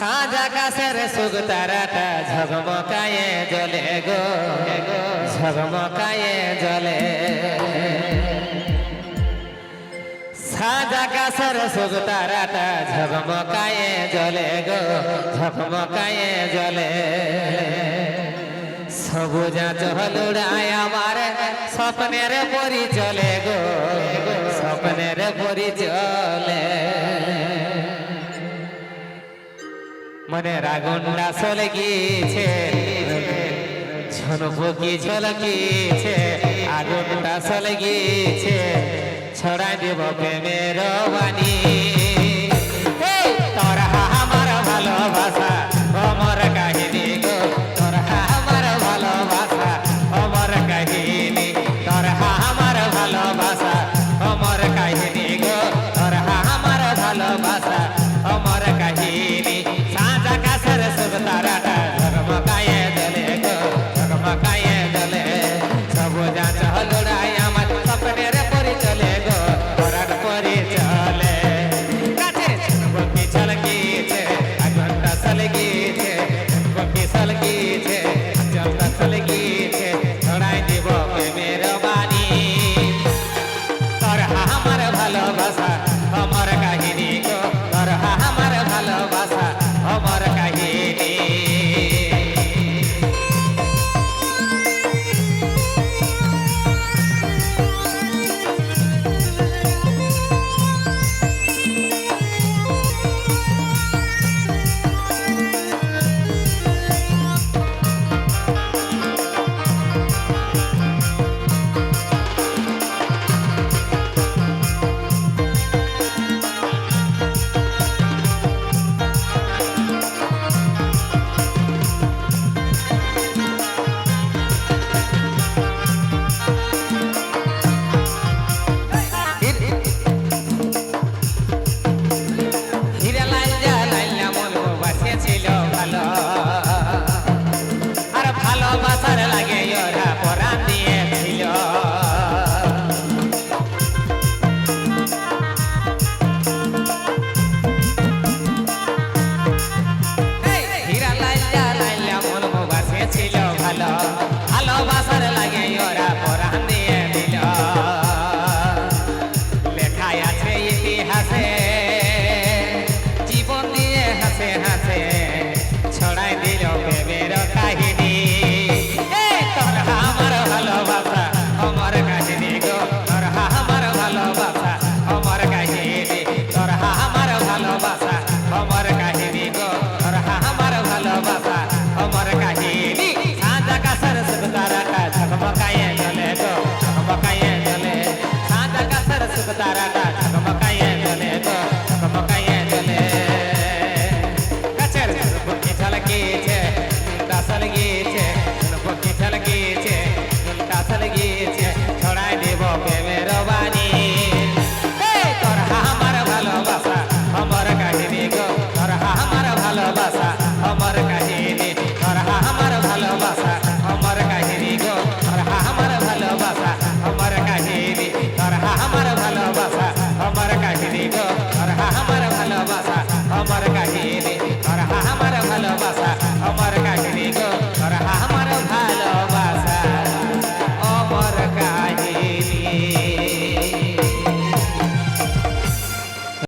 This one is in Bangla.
সাজা কাছের সুখ তারাটা ঝগমকায়ে জ্বলে গো। ঝগমকায়ে জ্বলে। সাজা কাছের সুখ তারাটা ঝগমকায়ে জ্বলে গো। ঝগমকায়ে জ্বলে। সবুজা চহলুড়ায় আমার স্বপ্নের পরি চলে গো। স্বপ্নের পরি চলে মনে রাগুন না চলে গিয়েছে ঝনপুকি ঝলকিছে আগুনটা চলে গিয়েছে। ছড়াই দেব প্রেমের বাণী